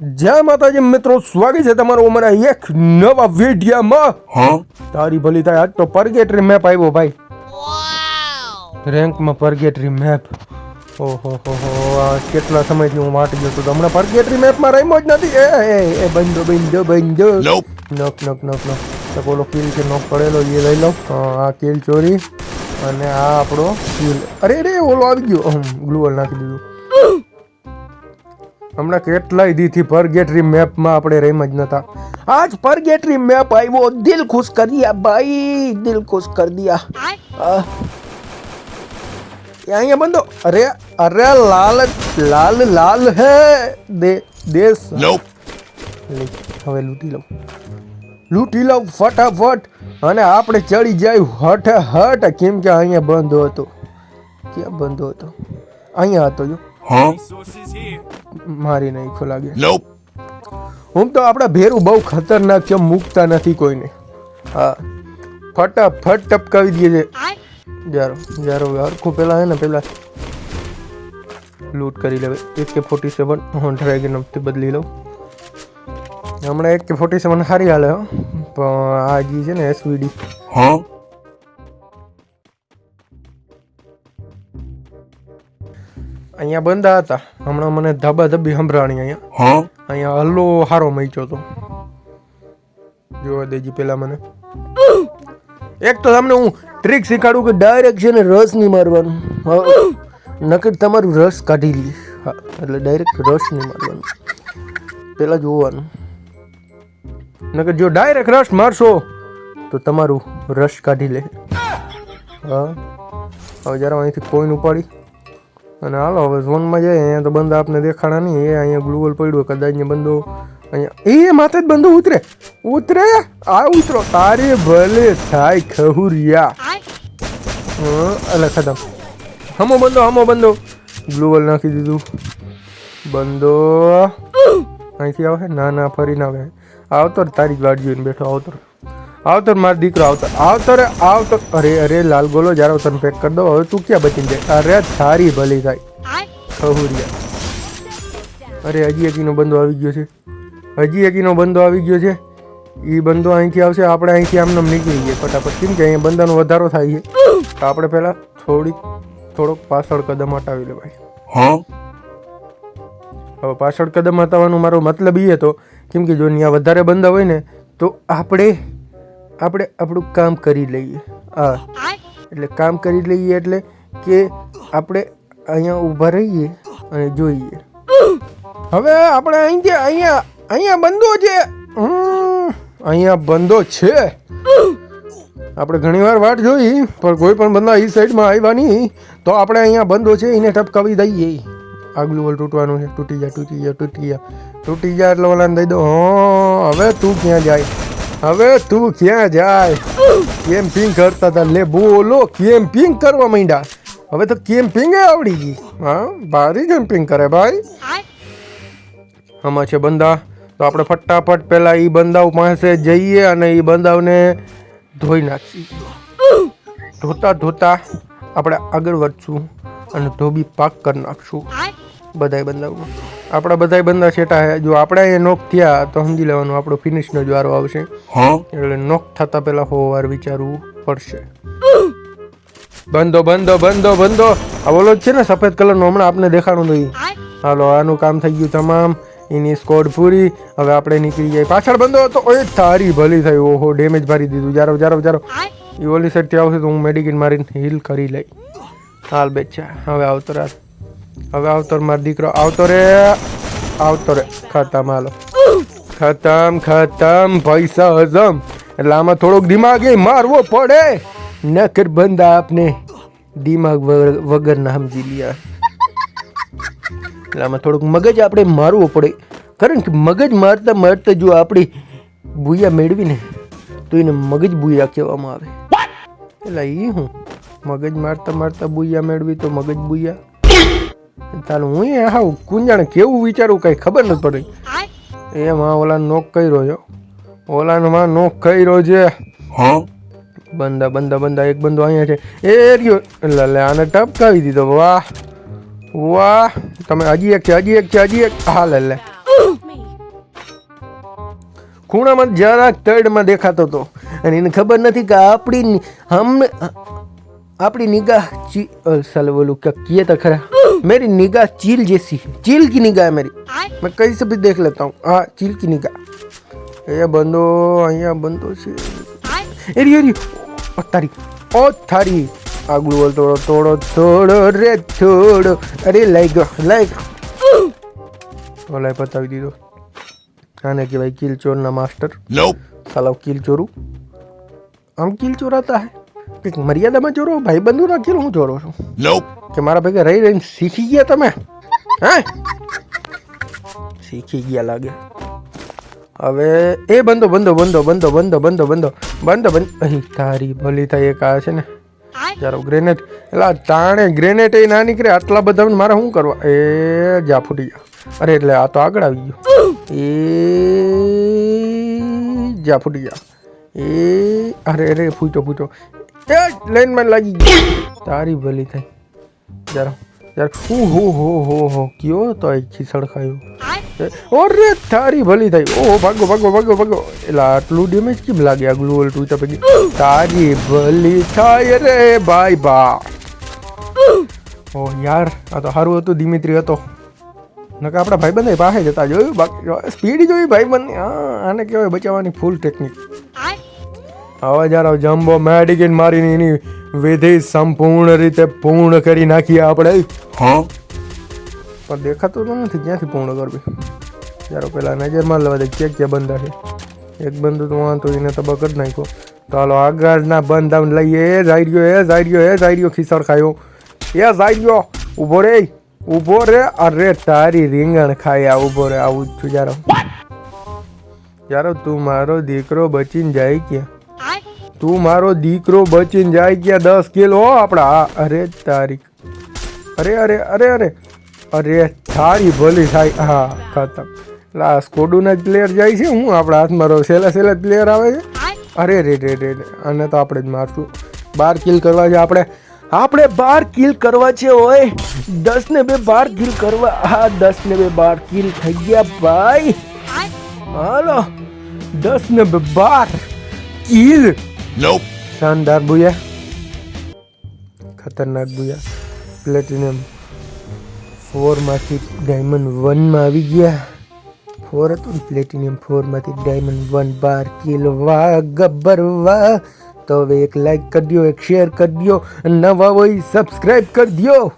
જય માતાજી મિત્રો સ્વાગત છે તમારું અમારા એક નવા વિડીયોમાં. તારી ભલી થાય આજ તો પરગેટરી મેપ આવ્યો ભાઈ. રેન્કમાં પરગેટરી મેપ ઓહો હો હો આ કેટલા સમયથી હું વાંટી ગયો તો હમણાં પરગેટરી મેપમાં રમ્યો જ નથી. એ એ એ બંધો બંધો બંધો. નોક નોક નોક નોક. તો બોલો કિલ કે નોક પડેલો એ લઈ લો. હા, આ કિલ ચોરી. અને આ આપણો કિલ અરે રે ઓલો આવી ગયો. ગ્લુઅલ નાખી દીધું. હમણાં કેટલાય દીથી પરગેટરી મેપમાં આપણે રહીમાં જ નતા. આજ પરગેટરી મેપ આવ્યો. દિલ ખુશ કરી દિયા ભાઈ. દિલ ખુશ કર દિયા એ અહીંયા બંધો અરે અરે લાલ લાલ લાલ હે. દે દેશ. લે, હવે લૂંટી લઉં. લૂંટી લઉં ફટાફટ. અને આપણે ચડી જાય હઠ હઠ. કેમ કે અહીંયા બંધો હતો. ક્યાં બંધો હતો? અહીંયા હતો જો. મારી નાખ્યો લાગે હું તો આપણા ભેરું બહુ ખતરનાક છે મૂકતા નથી કોઈને. હા. ફટાફટ ટપકાવી દઈએ છે જારો જારો હરખું પેલા હે ને પેલા. લૂંટ કરી લેવે એક કે ફોર્ટી સેવન હું ડ્રેગનથી બદલી લઉં. હમણાં એક કે ફોર્ટી સેવન સારી હાલે હો. પણ આ જી છે ને એસવીડી અહીંયા બંધા હતા. હમણાં મને ધબા ધબી સંભળાણી અહીંયા. અહીંયા હલ્લો હારો મચ્યો તો. જોવા દેજી પેલા મને. એક તો તમને હું ટ્રીક શીખાડું કે ડાયરેક્ટ છે ને રસ નહીં મારવાનું. હા. નકર તમારું રસ કાઢી લે હા એટલે ડાયરેક્ટ રસ નહીં મારવાનું. પેલા જોવાનું. નકર જો ડાયરેક્ટ રસ મારશો તો તમારું રસ કાઢી લે. હા. હવે જરા અહીંથી કોઈન ઉપાડી. અને હાલો, હવે ઝોનમાં જાય, અહીંયા તો બંધ આપને દેખાડા નહીં, એ અહીંયા ગ્લુવલ પડ્યું, કદાચ ને બંધો અહીંયા એ માથે જ બંધો ઉતરે ઉતરે? આ ઉતરો. તારે ભલે થાય ખહુરિયા. અલે ખતમ. હમો બંધો હમો બંધો. ગ્લુવલ નાખી દીધું. બંધો. અહીંથી આવે ના ના, ફરીને આવે. આવતો તારી વાટ જોઈને બેઠો, આવતર. આવતર માર દીકરો આવતર. આવતર આવતર. અરે અરે લાલ ગોલો જ્યારે તને પેક કરી દો હવે તું ક્યાં બચીને જાય? અરે થારી ભલી થાય. ખહુરિયા અરે હજી એકીનો બંદો આવી ગયો છે. હજી એકીનો બંદો આવી ગયો છે. એ બંદો અહીંથી આવશે આપણે અહીંથી આમને આમ નીકળી જઈએ ફટાફટ. કેમ કે અહીંયા બંદાનો વધારો થાય છે. તો આપણે પહેલાં થોડીક થોડોક પાછળ કદમ હટાવી લેવાય. હવે પાછળ કદમ હટાવવાનો મારો મતલબ એ હતો કેમ કે જો ત્યાં વધારે બંદા હોય ને તો આપણે આપણે આપણું કામ કરી લઈએ. હા એટલે કામ કરી લઈએ એટલે કે આપણે અહીંયા ઊભા રહીએ અને જોઈએ. હવે આપણે અહીંથી અહીંયા અહીંયા બંધો છે. અહીંયા બંધો છે. આપણે ઘણીવાર વાટ જોઈ પણ કોઈ પણ બંદા એ સાઈડમાં આવ્યા નહીં. તો આપણે અહીંયા બંધો છે એને ટપકાવી દઈએ. આગલું વલ તૂટવાનું છે. તૂટી જા તૂટી જા તૂટી જા. તૂટી જા એટલે ઓલાને દઈ દો. હા હવે તું ક્યાં જાય? હવે તું ક્યાં જાય? કેમ્પિંગ કરતા હતા. લે બોલો, કેમ્પિંગ કરવા માંડ્યા. હવે તો કેમ્પિંગ આવડી ગઈ. હા, ભારી કેમ્પિંગ કરે ભાઈ. આમાં છે બંદા. તો આપણે ફટાફટ પહેલા એ બંદાવ પાસે જઈએ અને એ બંદાવને ધોઈ નાખીએ. ધોતા ધોતા આપણે આગળ વધશું અને ધોબી પાક કરી નાખશું. બધાય બંદાવમાં આપણા બધાય બંદા છેટા હે. જો આપણે અહીંયા નોક થયા તો સમજી લેવાનું આપણો ફિનિશનો જ વારો આવશે. એટલે નોક થતા પહેલા હો વાર વિચારવું પડશે. બંધો બંધો બંધો બંધો. આ બોલો જ છે ને સફેદ કલરનો હમણાં આપને દેખાડું નહીં. હાલો આનું કામ થઈ ગયું તમામ. એની સ્કોડ પૂરી. હવે આપણે નીકળી જાય. પાછળ બંધો હતો. ઓય તારી ભલી થઈ. ઓહો ડેમેજ મારી દીધું. જારો જારો જારો. એ ઓલી સાઈડથી આવશે તો હું મેડિકિન મારીને હીલ કરી લઈ. હાલ બેચા હવે આવતો રાત હવે આવતો રે મારો દીકરો આવતો રે આવતો રે ખતમ હાલો. ખતમ ખતમ. પૈસા હજમ. એટલે આમાં થોડોક દિમાગ એ મારવો પડે. નકર બંદા આપને. દિમાગ વગર ના સમજી લ્યા. એટલે આમાં થોડુંક મગજ આપણે મારવું પડે. કારણ કે મગજ મારતા મારતા જો આપણી ભૂયા મેળવીને તો એને મગજ ભૂયા કહેવામાં આવે. એટલે એ હું. મગજ મારતા મારતા બુયા મેળવી તો મગજ બુયા તારું હું એ હા કુંજાણ કેવું વિચારું કઈ ખબર નથી પડી. એમાં માં ઓલા નોક કર્યો છો. ઓલાનો માં નોક કર્યો છે. બંદા બંદા બંદા એક બંદો અહીંયા છે. એ રહ્યો. એટલે લે આને ટપકાવી દીધો. વાહ. વાહ. તમે હજી એક છે હજી એક છે હજી એક. હા લલે ખૂણામાં જરાક તળમાં દેખાતો હતો અને એને ખબર નથી કે આપણી હમ આપણી નિગાહ ચી સલ બોલું કે કીએ તો ખરા. मेरी निगाह चील जैसी है चील की निगाह है मेरी मैं कहीं से भी देख लेता हूँ हाँ चील की निगाह અહીંયા બંધો અહીંયા બંધો છે એરી એરી ઓ તારી ઓ થારી આગલું બોલ થોડો થોડો થોડો રે થોડો અરે લઈ ગયો લઈ ગયો ઓલાય પતાવી દીધો આને કહેવાય કિલ ચોરના માસ્ટર Nope. સાલા કિલ ચોરું આમ કિલ ચોરાતા હે કંઈક મર્યાદામાં ચોરો ભાઈ બંધુ રાખેલો હું ચોરો છું Nope. કે મારા ભેગા રહી રહીને શીખી ગયા તમે? હે? શીખી ગયા લાગે. હવે એ બંધો બંધો બંધો બંધો બંધો બંધો બંધો બંધો બંધ અહીં તારી ભલી થાય એક આ છે ને. ચાલો ગ્રેનેટ એટલે તાણે ગ્રેનેટ એ ના નીકળે, આટલા બધા મારે શું કરવા? એ જા ફૂટી ગયા અરે એટલે આ તો આગળ આવી ગયો. એ જા ફૂટી ગયા એ, અરે અરે ફૂટો ફૂટો લાઈનમાં લાગી ગયો. તારી ભલી થાય જરા યાર હુ હો હો હો હો કયો તો એક ખીસડ ખાયો. ઓરે તારી ભલી થઈ. ઓહો ભાગો ભાગો ભાગો ભાગો. એટલે આટલું ડેમેજ કેમ લાગે આ ગ્લોલ ટુ તો પછી? તારી ભલી થાય રે ભાઈ બા. ઓ યાર આ તો સારું હતું દિમિત્રી હતો. નકા આપણા ભાઈબંધ પાસે જતા જોયું બાકી સ્પીડ જોઈ ભાઈબંધ હા આને કહેવાય બચાવવાની ફૂલ ટેકનિક હવે જરા જમ્બો મેડિકિન મારીને એની વિધિ સંપૂર્ણ રીતે પૂર્ણ કરી નાખીએ આપણે? પણ દેખાતું તો નથી ક્યાંથી પૂર્ણ કરવી? ચાલો પેલા નજરમાં લેવા દે ક્યાં ક્યાં બંધા છે એક બંધ તો વાંધો એને તબક જ નાખ્યો. તો હાલો આગળના બંધ આમ લઈએ. એ જાય ગયો એ જાય ગયો એ જાય ગયો ખિસડ ખાયો. એ જાય ગયો ઊભો રે ઊભો રે. અરે તારી રીંગણ ખાયા ઊભો રે. આવું જ છું જારો. જારો તું મારો દીકરો બચીને જાય ક્યાં? તું મારો દીકરો બચીને જાય ક્યાં? દસ કિલો આપણા. અરે તારી અરે અરે અરે અરે. અરે થારી ભલી થાય. હા, ખતમ. લા, સ્કોડુના જ પ્લેયર જાય છે. હું આપણા હાથમાં રહો. સેલા સેલા પ્લેયર આવે છે. અરે, રે રે રે આને તો આપણે જ મારશું. બાર કિલ કરવા છે આપણે. આપણે બાર કિલ કરવા છે ઓય. દસ ને બે બાર કિલ કરવા. હા, દસ ને બે બાર કિલ થઈ ગયા ભાઈ. હાલો. દસ ને બે બાર કિલ. શાનદાર બુયા. ખતરનાક બુયા. પ્લેટિનમ ફોરમાંથી ડાયમંડ વનમાં આવી ગયા. ફોર હતું પ્લેટિનિયમ ફોરમાંથી ડાયમંડ વન બાર કિલો વાહ ગબ્બર વાહ તો હવે એક લાઈક કરી દો, એક શેર કરી દો. નવા હોય સબસ્ક્રાઈબ કરી દો.